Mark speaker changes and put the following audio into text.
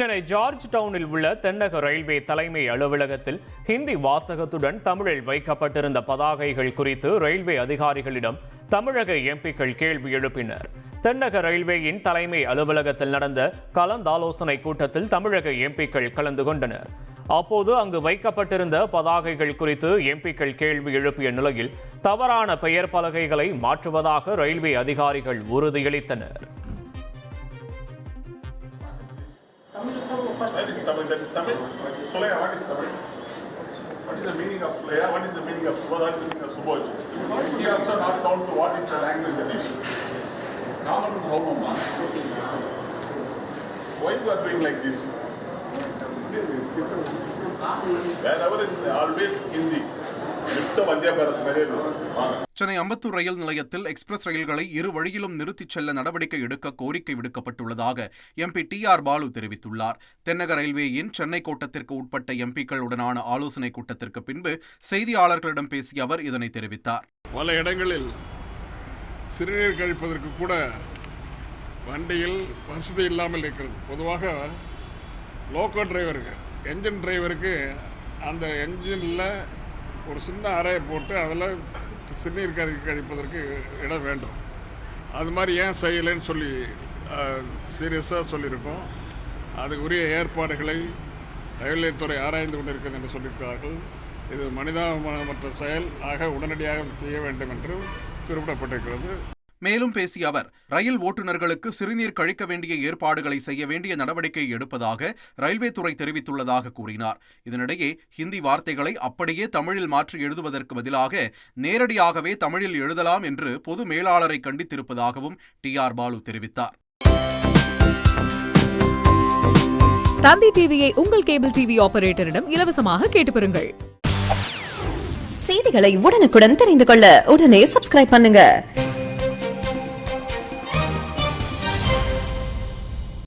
Speaker 1: Chennai George டவுனில் உள்ள தென்னக ரயில்வே தலைமை அலுவலகத்தில் ஹிந்தி வாசகத்துடன் தமிழில் வைக்கப்பட்டிருந்த பதாகைகள் குறித்து ரயில்வே அதிகாரிகளிடம் தமிழக எம்பிக்கள் கேள்வி எழுப்பினர். தென்னக ரயில்வேயின் தலைமை அலுவலகத்தில் நடந்த கலந்தாலோசனை கூட்டத்தில் தமிழக எம்பிக்கள் கலந்து கொண்டனர். அப்போது அங்கு வைக்கப்பட்டிருந்த பதாகைகள் குறித்து எம்பிக்கள் கேள்வி எழுப்பிய நிலையில் தவறான பெயர் பலகைகளை மாற்றுவதாக ரயில்வே அதிகாரிகள் உறுதியளித்தனர்.
Speaker 2: That is Tamil, that is Tamil. Sulaya, what is Tamil? What is the meaning of Sulaya? What is the meaning of Subodh? What is the meaning of Subodh? He also not down to what is the language that is. Common Bhaumama. Why you are doing like this? Wherever in always Hindi. வாங்க.
Speaker 3: சென்னை அம்பத்தூர் ரயில் நிலையத்தில் express ரயில்களை இரு வழியிலும் நிறுத்திச் செல்ல நடவடிக்கை எடுக்க கோரிக்கை விடுக்கப்பட்டுள்ளதாக எம்பி டி ஆர் பாலு தெரிவித்துள்ளார். தென்னக ரயில்வேயின் சென்னை கோட்டத்திற்கு உட்பட்ட எம்பிக்களுடனான ஆலோசனைக் கூட்டத்திற்கு பின்பு செய்தியாளர்களிடம் பேசிய அவர் இதனை தெரிவித்தார்.
Speaker 4: பல இடங்களில் சிறுநீர் கழிப்பதற்கு கூட வண்டியில் வசதி இல்லாமல் இருக்கிறது. பொதுவாக லோக்கோ டிரைவருக்கு என்ஜின் டிரைவருக்கு அந்த என்ஜினில் ஒரு சின்ன அறையை போட்டு அதில் சிறுநீர் கழி கழிப்பதற்கு இடம் வேண்டும். அது மாதிரி ஏன் செய்யலைன்னு சொல்லி சீரியஸாக சொல்லியிருக்கோம். அதுக்குரிய ஏற்பாடுகளை ரயில்வேத்துறை ஆராய்ந்து கொண்டிருக்கிறது என்று சொல்லியிருக்கிறார்கள். இது மனிதாபிமானமற்ற செயல் ஆக உடனடியாக செய்ய வேண்டும் என்று குறிப்பிடப்பட்டிருக்கிறது.
Speaker 3: மேலும் பேசிய அவர் ரயில் ஓட்டுநர்களுக்கு சிறுநீர் கழிக்க வேண்டிய ஏற்பாடுகளை செய்ய வேண்டிய நடவடிக்கை எடுப்பதாக ரயில்வே துறை தெரிவித்துள்ளதாக கூறினார். இதனிடையே ஹிந்தி வார்த்தைகளை அப்படியே தமிழில் மாற்றி எழுதுவதற்கு பதிலாக நேரடியாகவே தமிழில் எழுதலாம் என்று பொது மேலாளரை கண்டித்திருப்பதாகவும் டி ஆர் பாலு தெரிவித்தார்.
Speaker 5: தந்தி டிவியை உங்கள் கேபிள் டிவி ஆபரேட்டரிடம் இலவசமாக கேட்டு பெறுங்கள்.
Speaker 6: செய்திகளை உடனுக்குடன் தெரிந்து கொள்ள உடனே சப்ஸ்கிரைப் பண்ணுங்க.